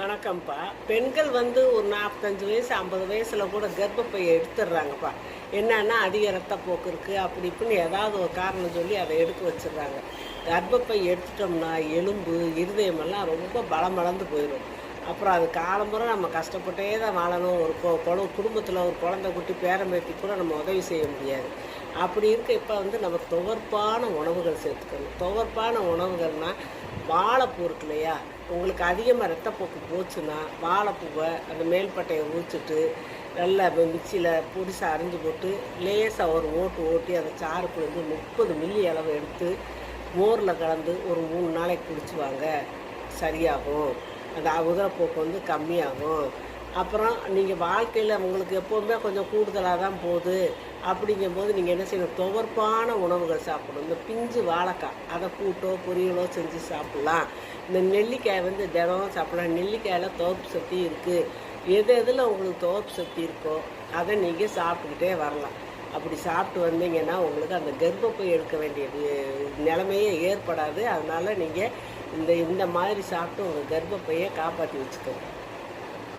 வணக்கம்ப்பா. பெண்கள் வந்து ஒரு நாற்பத்தஞ்சு வயசு ஐம்பது வயசில் கூட கர்ப்பப்பையை எடுத்துடுறாங்கப்பா. என்னன்னா அதிக ரத்தப்போக்கு இருக்குது அப்படி இப்படின்னு ஏதாவது ஒரு காரணம் சொல்லி அதை எடுக்க வச்சிடுறாங்க. கர்ப்பப்பை எடுத்துட்டோம்னா எலும்பு இருதயமெல்லாம் ரொம்ப பலமளந்து போயிடும். அப்புறம் அது காலம்புற நம்ம கஷ்டப்பட்டே தான் வாழணும். ஒரு கொ குழ குடும்பத்தில் ஒரு குழந்தை குட்டி பேரம்பேத்தி கூட நம்ம உதவி செய்ய முடியாது. அப்படி இருக்க. இப்போ வந்து நம்ம துவர்ப்பான உணவுகள் சேர்த்துக்கணும். துவர்ப்பான உணவுகள்னால் வாழைப்பூ இருக்கு இல்லையா உங்களுக்கு அதிகமாக ரத்தப்போக்கு போச்சுன்னா வாழைப்பூவை அந்த மேல்பட்டையை ஊற்றிட்டு நல்லா மிக்சியில் பொடிசாக அரிஞ்சு போட்டு லேசாக ஒரு ஓட்டு ஓட்டி அதை சாறு பிழிஞ்சு முப்பது மில்லி அளவு எடுத்து மோரில் கலந்து ஒரு மூணு நாளைக்கு குடிச்சுவாங்க. சரியாகும். அந்த உதரப்போக்கு வந்து கம்மியாகும். அப்புறம் நீங்கள் வாழ்க்கையில் உங்களுக்கு எப்போவுமே கொஞ்சம் கூடுதலாக தான் போகுது. அப்படிங்கும்போது நீங்கள் என்ன செய்யணும்? துவர்ப்பான உணவுகள் சாப்பிடணும். இந்த பிஞ்சு வாழைக்காய் அதை கூட்டோ பொரியலோ செஞ்சு சாப்பிட்லாம். இந்த நெல்லிக்காய் வந்து தினம் சாப்பிட்லாம். நெல்லிக்காயில் துவப்பு சக்தி இருக்குது எது எதில் உங்களுக்கு துவப்பு சக்தி இருக்கோ அதை நீங்கள் சாப்பிட்டுக்கிட்டே வரலாம். அப்படி சாப்பிட்டு வந்தீங்கன்னா உங்களுக்கு அந்த கர்ப்பப்பை எடுக்க வேண்டிய நிலைமையே ஏற்படாது. அதனால் நீங்கள் இந்த இந்த மாதிரி சாப்பிட்டு உங்கள் கர்ப்பப்பையை காப்பாற்றி வச்சுக்கோங்க.